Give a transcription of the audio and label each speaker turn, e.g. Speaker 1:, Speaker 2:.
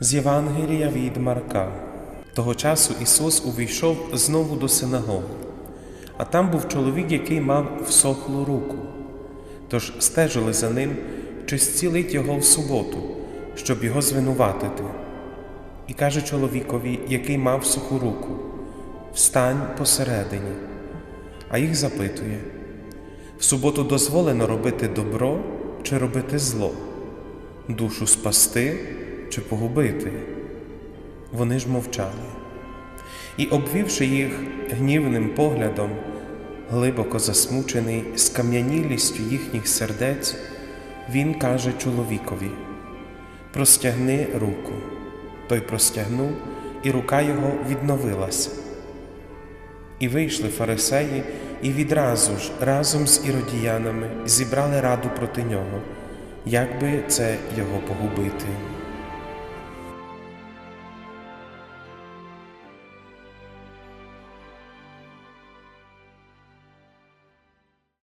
Speaker 1: З Євангелія від Марка. Того часу Ісус увійшов знову до синагоги, а там був чоловік, який мав всохлу руку. Тож стежили за ним, чи зцілить його в суботу, щоб його звинуватити. І каже чоловікові, який мав суху руку: Встань посередині. А їх запитує: в суботу дозволено робити добро чи робити зло, душу спасти чи погубити. Вони ж мовчали. І, обвівши їх гнівним поглядом, глибоко засмучений скам'янілістю їхніх сердець, він каже чоловікові: Простягни руку. Той простягнув, і рука його відновилася. І вийшли фарисеї, і відразу ж разом з іродіянами зібрали раду проти нього, як би це його погубити.